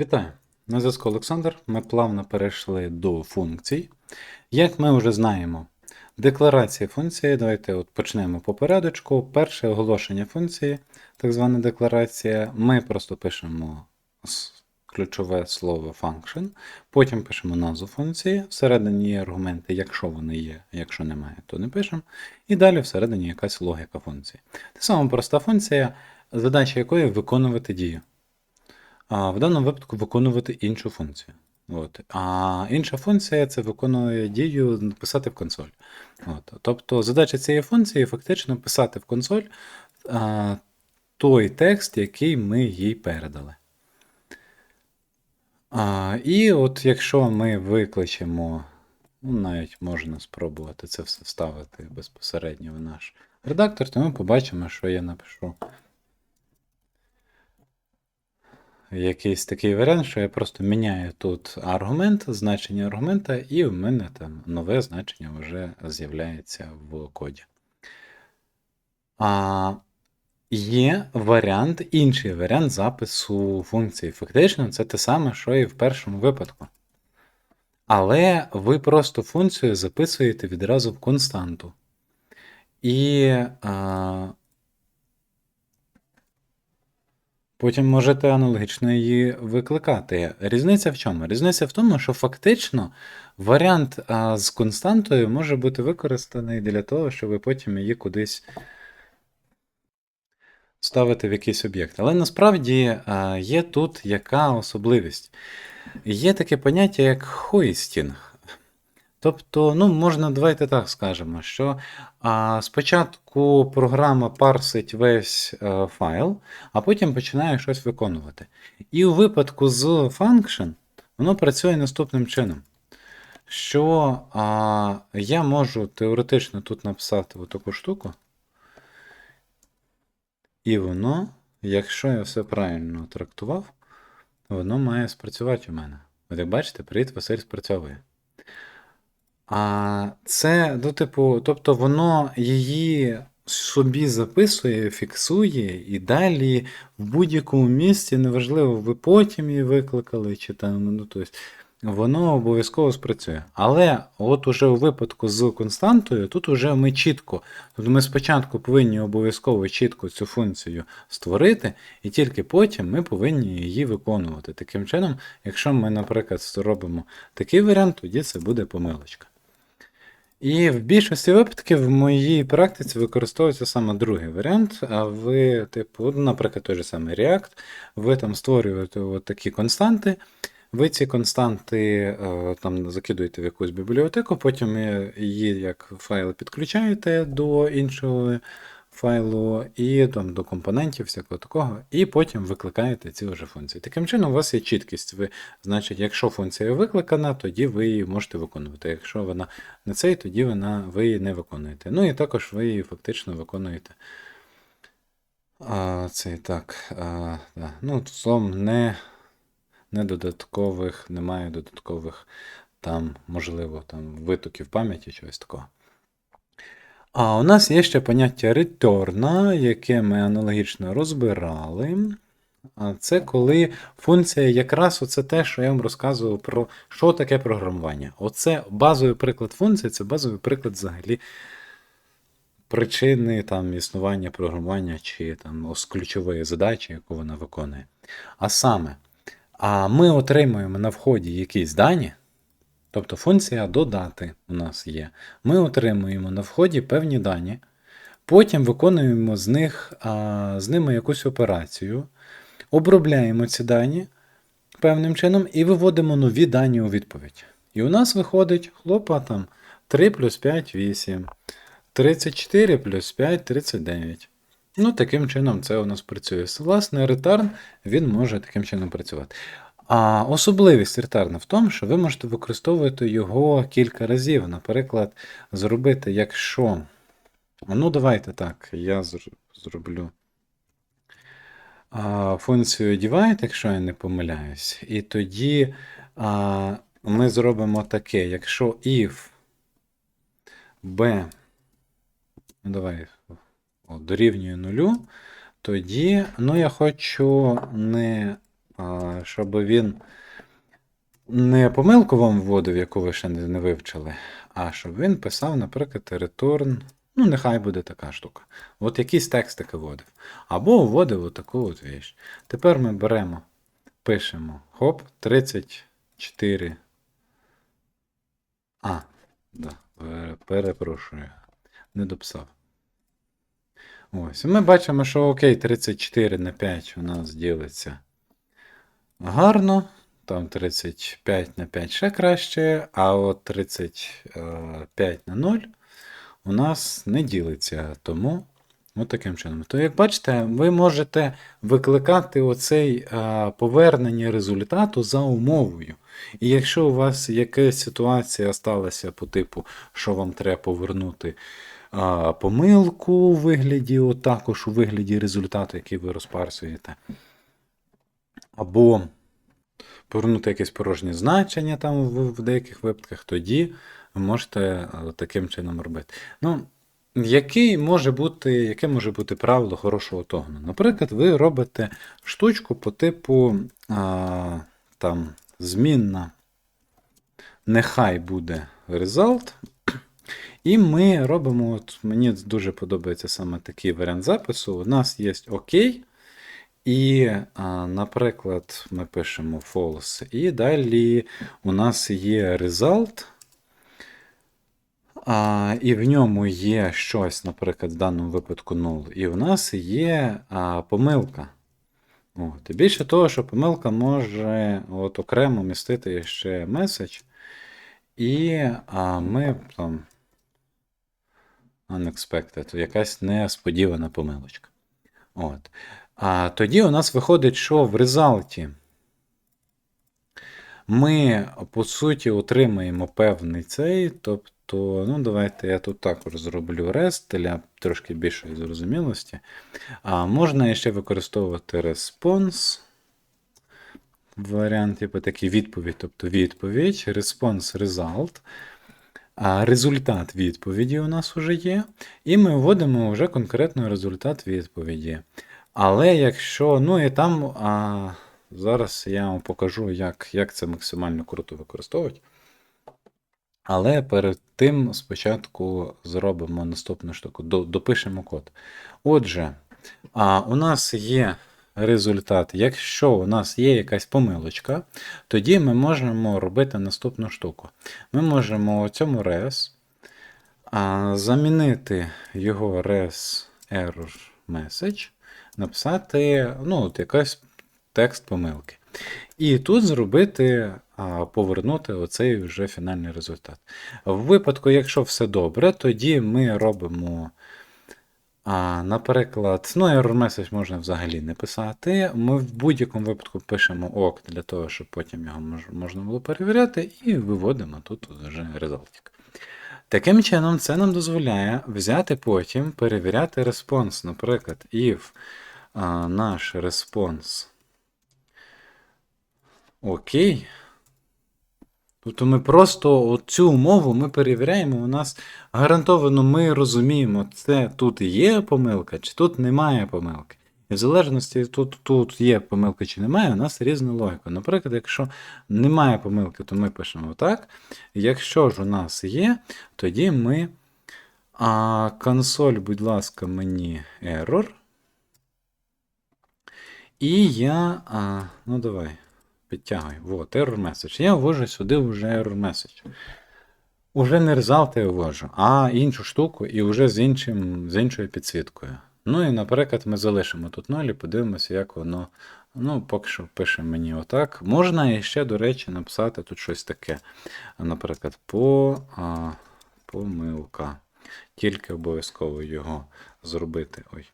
Вітаю! На зв'язку Олександр. Ми плавно перейшли до функцій. Як ми вже знаємо, декларація функції, давайте от почнемо по порядочку. Перше оголошення функції, так звана декларація. Ми просто пишемо ключове слово function, потім пишемо назву функції, всередині є аргументи, якщо вони є, якщо немає, то не пишемо. І далі всередині якась логіка функції. Це саме проста функція, задача якої виконувати дію в даному випадку виконувати іншу функцію. От. А інша функція це виконує дію написати в консоль. От. Тобто задача цієї функції фактично писати в консоль а, той текст, який ми їй передали. А, і от якщо ми викличемо, ну, навіть можна спробувати це все вставити безпосередньо в наш редактор, то ми побачимо, що я напишу якийсь такий варіант, що я просто міняю тут аргумент, значення аргумента, і в мене там нове значення вже з'являється в коді. А є варіант, інший варіант запису функції. Фактично, це те саме, що і в першому випадку. Але ви просто функцію записуєте відразу в константу. І а, Потім можете аналогічно її викликати. Різниця в чому? Різниця в тому, що фактично варіант з константою може бути використаний для того, щоб ви потім її кудись ставити в якийсь об'єкт. Але насправді є тут яка особливість? Є таке поняття, як хоїстінг. Тобто, ну, можна, давайте так скажемо, що а, спочатку програма парсить весь а, файл, а потім починає щось виконувати. І у випадку з function воно працює наступним чином. Що а, я можу теоретично тут написати таку штуку. І воно, якщо я все правильно трактував, воно має спрацювати у мене. От як бачите, привіт, Василь спрацьовує. А це, ну, типу, тобто воно її собі записує, фіксує, і далі в будь-якому місці, неважливо, ви потім її викликали, чи там, ну, тобто, воно обов'язково спрацює. Але от уже у випадку з константою, тут уже ми чітко, тобто ми спочатку повинні обов'язково чітко цю функцію створити, і тільки потім ми повинні її виконувати. Таким чином, якщо ми, наприклад, робимо такий варіант, тоді це буде помилочка. І в більшості випадків в моїй практиці використовується саме другий варіант. А ви, типу, наприклад, той же самий React, ви там створюєте от такі константи. Ви ці константи е, там закидуєте в якусь бібліотеку, потім е, її як файл підключаєте до іншого файлу і там до компонентів, всякого такого, і потім викликаєте ці вже функції. Таким чином, у вас є чіткість. Ви, значить, якщо функція викликана, тоді ви її можете виконувати. Якщо вона не цей, тоді вона, ви її не виконуєте. Ну і також ви її фактично виконуєте. А, Це так. А, да. Ну, словом, не, не додаткових, немає додаткових там, можливо, там витоків пам'яті, чогось такого. А у нас є ще поняття return, яке ми аналогічно розбирали. А це коли функція якраз оце те, що я вам розказував про що таке програмування. Оце базовий приклад функції, це базовий приклад взагалі причини там, існування програмування чи там, ключової задачі, яку вона виконує. А саме, а ми отримуємо на вході якісь дані. Тобто функція додати у нас є. Ми отримуємо на вході певні дані, потім виконуємо з них, а, з ними якусь операцію, обробляємо ці дані певним чином і виводимо нові дані у відповідь. І у нас виходить хлопа там 3 плюс 5 8, 34 плюс 5 39. Ну, таким чином це у нас працює. Власне, return він може таким чином працювати. А особливість ретарна в тому, що ви можете використовувати його кілька разів. Наприклад, зробити, якщо. Ну, давайте так, я зроблю функцію divide, якщо я не помиляюсь. І тоді ми зробимо таке, якщо if b, ну, давай, о, дорівнює нулю, тоді, ну, я хочу не щоб він не помилку вам вводив, яку ви ще не, вивчили, а щоб він писав, наприклад, return. Ну, нехай буде така штука. От якийсь текст таки вводив. Або вводив отаку от віч. Тепер ми беремо, пишемо хоп, 34. А, да, перепрошую. Не дописав. Ось. Ми бачимо, що окей, 34 на 5 у нас ділиться гарно. Там 35 на 5 ще краще, а от 35 на 0 у нас не ділиться. Тому от таким чином. То, як бачите, ви можете викликати оцей повернення результату за умовою. І якщо у вас якась ситуація сталася по типу, що вам треба повернути помилку у вигляді, от також у вигляді результату, який ви розпарсуєте, або повернути якесь порожнє значення там в, в деяких випадках, тоді ви можете е, таким чином робити. Ну, який може бути, яке може бути правило хорошого тогну? Наприклад, ви робите штучку по типу а, там, змінна, нехай буде result. І ми робимо, от мені дуже подобається саме такий варіант запису. У нас є ОК, і, наприклад, ми пишемо false, і далі у нас є result. А, і в ньому є щось, наприклад, в даному випадку 0. І в нас є а, помилка. От. І більше того, що помилка може от, окремо містити ще меседж. І а, ми там unexpected, якась несподівана помилочка. От. А тоді у нас виходить, що в резалті ми, по суті, отримаємо певний цей. Тобто, ну, давайте я тут також зроблю REST для трошки більшої зрозумілості. А можна ще використовувати response. Варіант, типу такий відповідь, тобто відповідь, response result. А результат відповіді у нас вже є. І ми вводимо вже конкретно результат відповіді. Але якщо, ну і там а, зараз я вам покажу, як, як це максимально круто використовувати. Але перед тим спочатку зробимо наступну штуку, до- допишемо код. Отже, а, у нас є результат. Якщо у нас є якась помилочка, тоді ми можемо робити наступну штуку. Ми можемо у цьому res а, замінити його res error message, написати ну, от якийсь текст помилки. І тут зробити, повернути оцей вже фінальний результат. В випадку, якщо все добре, тоді ми робимо. А, наприклад, ну, error message можна взагалі не писати. Ми в будь-якому випадку пишемо ок для того, щоб потім його мож, можна було перевіряти, і виводимо тут вже результат. Таким чином, це нам дозволяє взяти потім перевіряти респонс. Наприклад, if а, наш респонс окей. Тобто ми просто цю умову ми перевіряємо, у нас гарантовано ми розуміємо, це тут є помилка, чи тут немає помилки. І в залежності тут, тут є помилка чи немає, у нас різна логіка. Наприклад, якщо немає помилки, то ми пишемо так. Якщо ж у нас є, тоді ми а, консоль, будь ласка, мені error. І я. А, ну давай. Підтягуй. Вот, error message. Я ввожу сюди вже error message. Уже не result я ввожу, а іншу штуку і вже з, іншим, з іншою підсвіткою. Ну і, наприклад, ми залишимо тут 0 і подивимося, як воно. Ну, поки що пише мені отак. Можна і ще, до речі, написати тут щось таке. Наприклад, по, а, помилка. Тільки обов'язково його зробити. Ой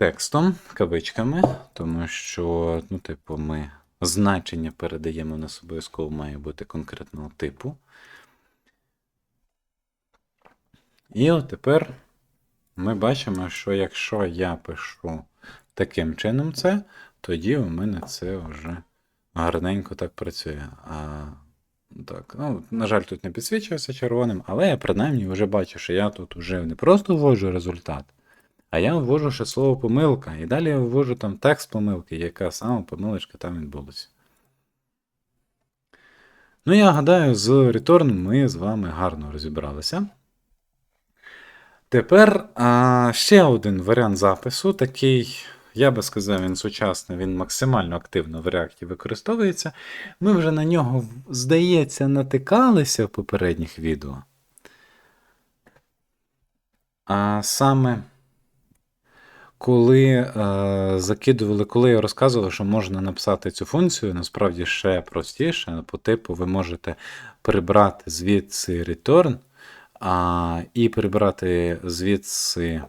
текстом, кавичками, тому що, ну, типу, ми значення передаємо у нас обов'язково має бути конкретного типу. І от тепер ми бачимо, що якщо я пишу таким чином це, тоді у мене це вже гарненько так працює. А, так, ну, На жаль, тут не підсвічується червоним, але я принаймні вже бачу, що я тут вже не просто вводжу результат, А я ввожу ще слово помилка. І далі я ввожу там текст помилки, яка саме помилочка там відбулася. Ну, я гадаю, з Return ми з вами гарно розібралися. Тепер а, ще один варіант запису, такий, я би сказав, він сучасний, він максимально активно в React використовується. Ми вже на нього, здається, натикалися в попередніх відео. А саме, коли е, закидували, коли я розказував, що можна написати цю функцію, насправді ще простіше. По типу, ви можете прибрати звідси return а, і прибрати звідси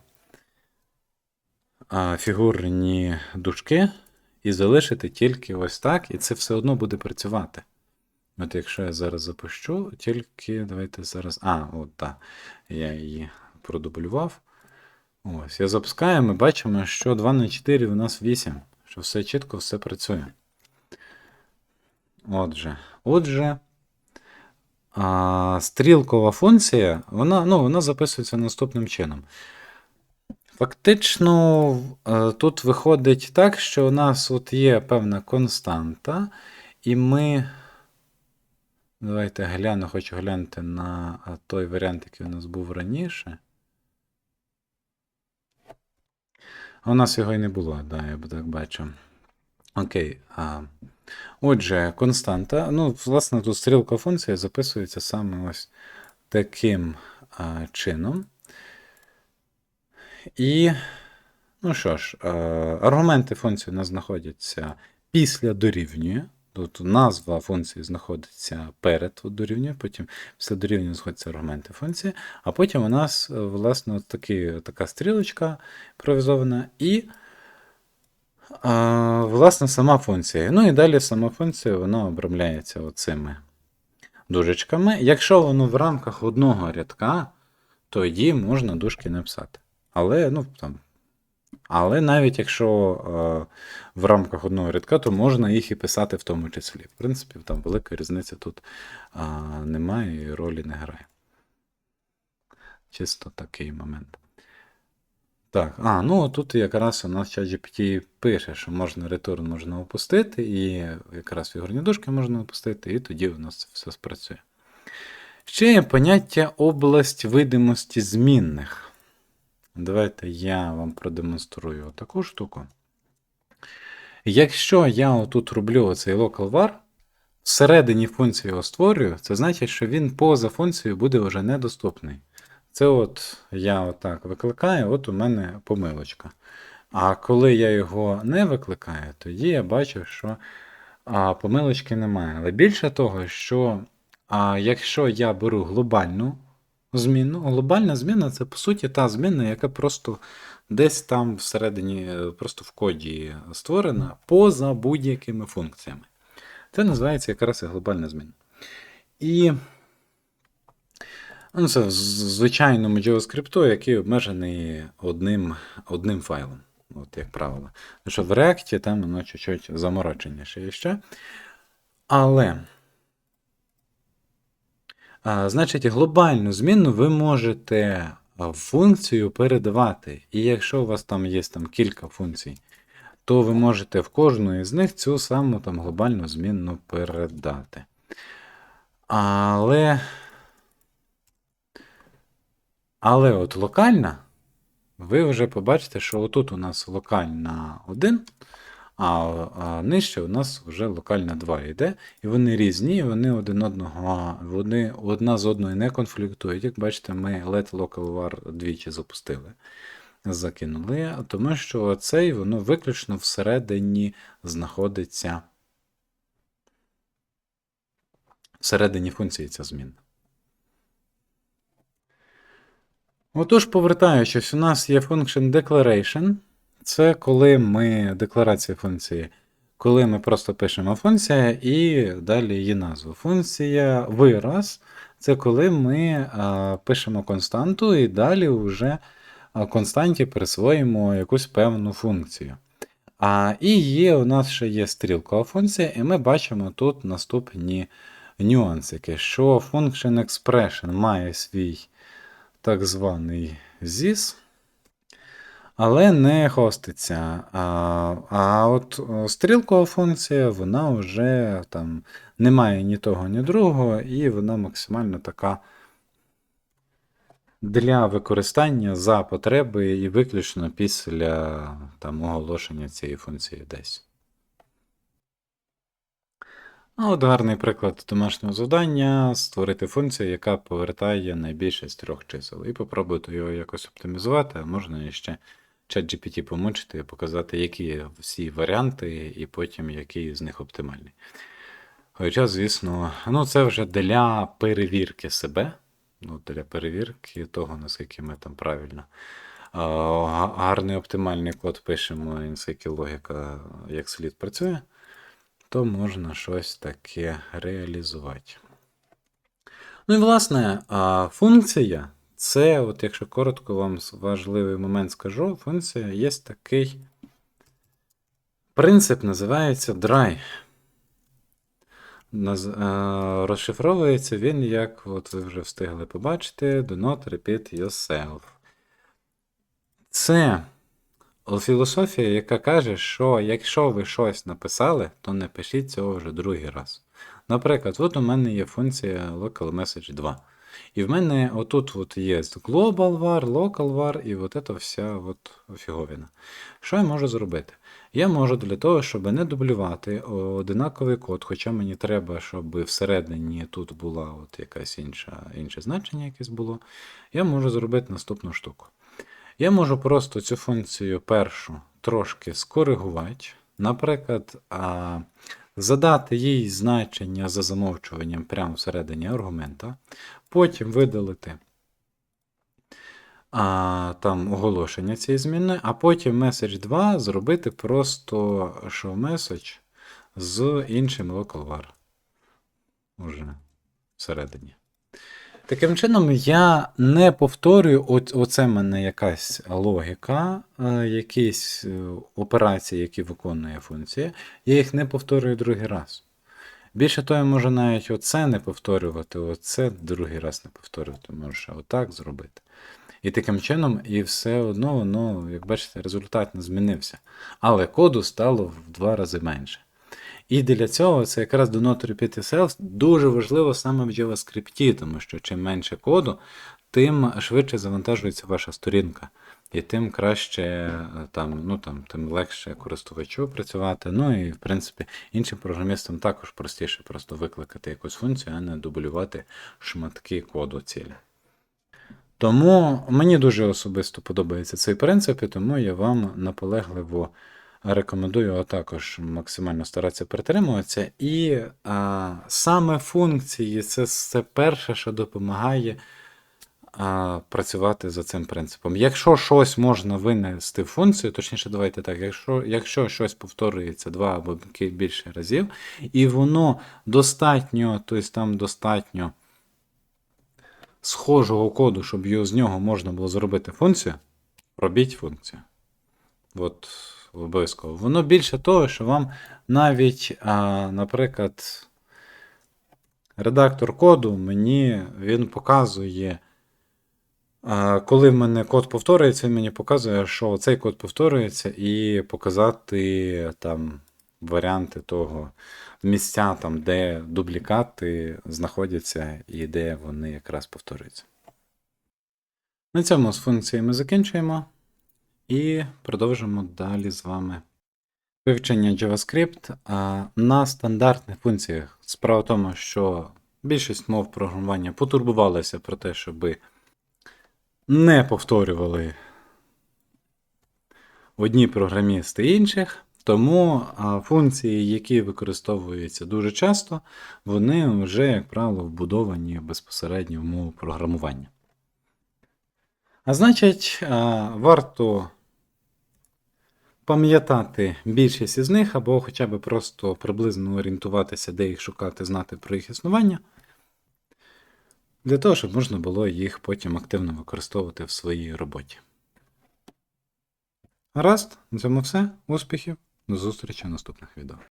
а, фігурні дужки і залишити тільки ось так, і це все одно буде працювати. От якщо я зараз запущу, тільки давайте зараз. А, от так. Я її продублював. Ось, я запускаю, ми бачимо, що 2 на 4 у нас 8, що все чітко, все працює. Отже, отже, а, стрілкова функція, вона, ну, вона записується наступним чином. Фактично, е, тут виходить так, що у нас от є певна константа, і ми. Давайте гляну, хочу глянути на той варіант, який у нас був раніше. У нас його і не було, да, я так бачу. Окей. А, Отже, константа. Ну, власне, тут стрілка функції записується саме ось таким а, чином. І, ну що ж, аргументи функції у нас знаходяться після дорівнює. Тут назва функції знаходиться перед дорівнює, потім після дорівнює знаходяться аргументи функції, а потім у нас, е, власне, такі, така стрілочка імпровізована, і, а, власне, сама функція. Ну і далі сама функція вона обрамляється оцими дужечками. Якщо воно в рамках одного рядка, тоді можна дужки написати. Але, ну, там, але навіть якщо е, в рамках одного рядка, то можна їх і писати в тому числі. В принципі, там велика різниця тут немає і ролі не грає. Чисто такий момент. Так, а, ну тут якраз у нас ChatGPT пише, що можна return можна опустити, і якраз фігурні дужки можна опустити, і тоді у нас все спрацює. Ще є поняття область видимості змінних. Давайте я вам продемонструю таку штуку. Якщо я отут роблю оцей local var, всередині функції його створюю, це значить, що він поза функцією буде вже недоступний. Це от я отак викликаю, от у мене помилочка. А коли я його не викликаю, тоді я бачу, що а, помилочки немає. Але більше того, що а, якщо я беру глобальну зміну, глобальна зміна це по суті та зміна, яка просто десь там всередині, е, просто в коді створена поза будь-якими функціями. Це називається якраз і глобальна зміна. І ну, це в звичайному JavaScript, який обмежений одним одним файлом, от як правило. Тому що в React там воно чуть-чуть замороченіше ще. Але. Значить, глобальну зміну ви можете функцію передавати. І якщо у вас там є там кілька функцій, то ви можете в кожну із них цю саму там глобальну змінну передати. Але. Але от локальна, ви вже побачите, що отут у нас локальна 1, а нижче у нас вже локальна 2 йде. І вони різні, і вони один одного, вони одна з одною не конфліктують. Як бачите, ми let local var двічі запустили. Закинули, тому що цей воно виключно всередині знаходиться. Всередині функції ця зміна. Отож, повертаючись, у нас є function declaration. Це коли ми декларація функції, коли ми просто пишемо функція і далі її назву. Функція вираз це коли ми а, пишемо константу і далі вже константі присвоїмо якусь певну функцію. А, І є у нас ще є стрілкова функція, і ми бачимо тут наступні нюансики, що function expression має свій так званий ZIS. Але не хоститься. А, а от стрілкова функція, вона вже там не має ні того, ні другого, і вона максимально така для використання за потреби і виключно після там, оголошення цієї функції десь. А от гарний приклад домашнього завдання створити функцію, яка повертає найбільше з трьох чисел. І попробуйте його якось оптимізувати, а можна ще ChatGPT помучити показати, які всі варіанти, і потім який з них оптимальний. Хоча, звісно, ну це вже для перевірки себе, ну, для перевірки того, наскільки ми там правильно. Гарний оптимальний код пишемо, і наскільки логіка як слід працює то можна щось таке реалізувати. Ну і власне, функція це, от якщо коротко вам важливий момент скажу, функція є такий принцип, називається dry. Е, розшифровується він, як от ви вже встигли побачити, do not repeat yourself. Це філософія, яка каже, що якщо ви щось написали, то не пишіть цього вже другий раз. Наприклад, от у мене є функція local message 2. І в мене отут от є global var, local var і от це вся от фіговіна. Що я можу зробити? Я можу для того, щоб не дублювати одинаковий код, хоча мені треба, щоб всередині тут була от якась інша, інше значення якесь було, я можу зробити наступну штуку. Я можу просто цю функцію першу трошки скоригувати. Наприклад, а, задати їй значення за замовчуванням прямо всередині аргумента, потім видалити а, там оголошення цієї зміни, а потім message 2 зробити просто show message з іншим local var. Уже всередині. Таким чином, я не повторюю, оце в мене якась логіка, е, якісь е, операції, які виконує функція, я їх не повторюю другий раз. Більше того, я можу навіть оце не повторювати, оце другий раз не повторювати, можу ще отак зробити. І таким чином, і все одно, воно, як бачите, результат не змінився. Але коду стало в два рази менше. І для цього це якраз до not repeat yourself дуже важливо саме в JavaScript, тому що чим менше коду, тим швидше завантажується ваша сторінка. І тим краще, е, там, ну, там, тим легше користувачу працювати. Ну і, в принципі, іншим програмістам також простіше просто викликати якусь функцію, а не дублювати шматки коду цілі. Тому мені дуже особисто подобається цей принцип, і тому я вам наполегливо рекомендую його також максимально старатися притримуватися. І а, саме функції це, це перше, що допомагає а, працювати за цим принципом. Якщо щось можна винести в функцію, точніше, давайте так, якщо, якщо щось повторюється два або більше разів, і воно достатньо, тобто там достатньо схожого коду, щоб його, з нього можна було зробити функцію, робіть функцію. От обов'язково. Воно більше того, що вам навіть, а, наприклад, редактор коду мені він показує. Коли в мене код повторюється, він мені показує, що цей код повторюється, і показати там варіанти того місця, там, де дублікати знаходяться і де вони якраз повторюються. На цьому з функціями закінчуємо і продовжимо далі з вами вивчення JavaScript на стандартних функціях. Справа в тому, що більшість мов програмування потурбувалися про те, щоби не повторювали одні програмісти інших. Тому функції, які використовуються дуже часто, вони вже, як правило, вбудовані безпосередньо в мову програмування. А значить, варто пам'ятати більшість із них, або хоча б просто приблизно орієнтуватися, де їх шукати, знати про їх існування, для того, щоб можна було їх потім активно використовувати в своїй роботі. Гаразд, на цьому все. Успіхів! До зустрічі в наступних відео.